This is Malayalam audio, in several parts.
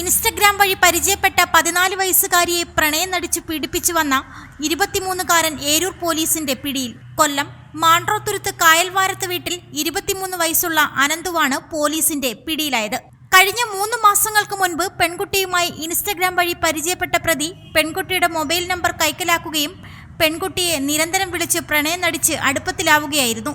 ഇൻസ്റ്റഗ്രാം വഴി പരിചയപ്പെട്ട പതിനാല് വയസ്സുകാരിയെ പ്രണയം നടിച്ചു പീഡിപ്പിച്ചു വന്ന ഇരുപത്തിമൂന്നുകാരൻ ഏരൂർ പോലീസിന്റെ പിടിയിൽ. കൊല്ലം മാണ്ട്രോത്തുരുത്ത് കായൽവാരത്ത് വീട്ടിൽ ഇരുപത്തിമൂന്ന് വയസ്സുള്ള അനന്തുവാണ് പോലീസിന്റെ പിടിയിലായത്. കഴിഞ്ഞ മൂന്ന് മാസങ്ങൾക്ക് മുൻപ് പെൺകുട്ടിയുമായി ഇൻസ്റ്റഗ്രാം വഴി പരിചയപ്പെട്ട പ്രതി പെൺകുട്ടിയുടെ മൊബൈൽ നമ്പർ കൈക്കലാക്കുകയും പെൺകുട്ടിയെ നിരന്തരം വിളിച്ച് പ്രണയം നടിച്ച് അടുപ്പത്തിലാവുകയായിരുന്നു.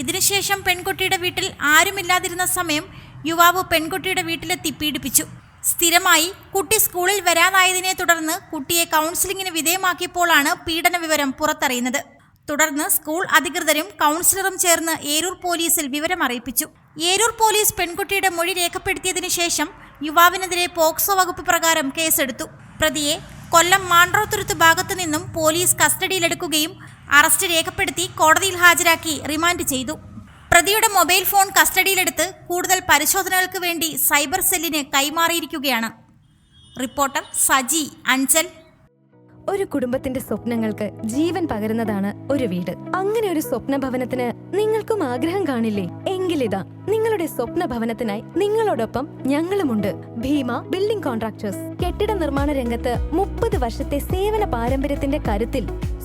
ഇതിനുശേഷം പെൺകുട്ടിയുടെ വീട്ടിൽ ആരുമില്ലാതിരുന്ന സമയം യുവാവ് പെൺകുട്ടിയുടെ വീട്ടിലെത്തി പീഡിപ്പിച്ചു. സ്ഥിരമായി കുട്ടി സ്കൂളിൽ വരാനായതിനെ തുടർന്ന് കുട്ടിയെ കൗൺസിലിംഗിന് വിധേയമാക്കിയപ്പോഴാണ് പീഡന വിവരം പുറത്തറിയുന്നത്. തുടർന്ന് സ്കൂൾ അധികൃതരും കൗൺസിലറും ചേർന്ന് ഏരൂർ പോലീസിൽ വിവരം അറിയിപ്പിച്ചു. ഏരൂർ പോലീസ് പെൺകുട്ടിയുടെ മൊഴി രേഖപ്പെടുത്തിയതിനു ശേഷം യുവാവിനെതിരെ പോക്സോ വകുപ്പ് പ്രകാരം കേസെടുത്തു. പ്രതിയെ കൊല്ലം മാണ്ട്രോത്തുരുത്ത് ഭാഗത്തു നിന്നും പോലീസ് കസ്റ്റഡിയിലെടുക്കുകയും അറസ്റ്റ് രേഖപ്പെടുത്തി കോടതിയിൽ ഹാജരാക്കി റിമാൻഡ് ചെയ്തു. പ്രതിയുടെ മൊബൈൽ ഫോൺ കസ്റ്റഡിയിലെടുത്ത് കൂടുതൽ പരിശോധനകൾക്ക് വേണ്ടി സൈബർ സെല്ലിന് കൈമാറിയിരിക്കുകയാണ്. റിപ്പോർട്ടർ സജി അഞ്ചൽ. ഒരു കുടുംബത്തിന്റെ സ്വപ്നങ്ങൾക്ക് ജീവൻ പകരുന്നതാണ് ഒരു വീട്. അങ്ങനെ ഒരു സ്വപ്ന ഭവനത്തിന് നിങ്ങൾക്കും ആഗ്രഹം കാണില്ലേ? എങ്കിലിതാ നിങ്ങളുടെ സ്വപ്ന ഭവനത്തിനായി നിങ്ങളോടൊപ്പം ഞങ്ങളുമുണ്ട്. Bheema building contractors. കെട്ടിട നിർമ്മാണ രംഗത്ത് മുപ്പത് വർഷത്തെ സേവന പാരമ്പര്യത്തിന്റെ കരുത്തിൽ